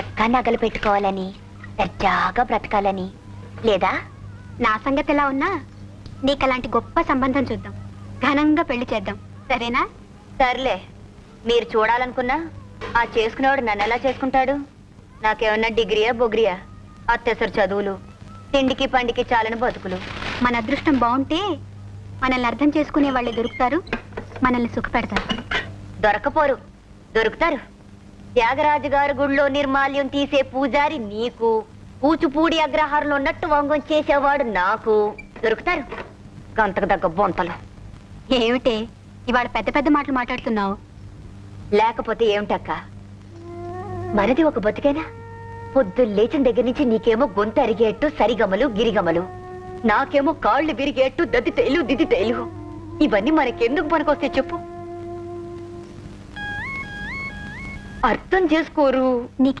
చక్కా నగలు పెట్టుకోవాలని దర్జాగా బ్రతకాలని. లేదా నా సంగతి ఎలా ఉన్నా నీకు అలాంటి గొప్ప సంబంధం చూద్దాం. ఘనంగా పెళ్ళి చేద్దాం. సరేనా? సర్లే. మీరు చూడాలనుకున్నా ఆ చేసుకునేవాడు నన్ను ఎలా చేసుకుంటాడు? నాకేమన్నా డిగ్రీయా బొగ్రియా? అత్యవసర చదువులు తిండికి పండికి చాలని బతుకులు. మన అదృష్టం బాగుంటే మనల్ని అర్థం చేసుకునే వాళ్ళే దొరుకుతారు మనల్ని సుఖపెడతారు. దొరకపోరు. దొరుకుతారు. త్యాగరాజు గారి గుళ్ళో నిర్మాల్యం తీసే పూజారి నీకు. కూచుపూడి అగ్రహారంలో ఉన్నట్టు వంగం చేసేవాడు నాకు. దొరుకుతారు? గంతకు దగ్గ బొంతలు. ఏమిటే? ఇవాళ పెద్ద పెద్ద మాటలు మాట్లాడుతున్నావు. లేకపోతే ఏమిటక్క? మనది ఒక బతికేనా? పొద్దు లేచిన దగ్గర నుంచి నీకేమో గొంతు అరిగేట్టు సరిగమలు గిరిగమలు. నాకేమో కాళ్ళు విరిగేట్టు దద్ది తేలు దిద్ది తేలు. ఇవన్నీ మనకెందుకు పనికొస్తే చెప్పు. అర్థం చేసుకోరు. నీకు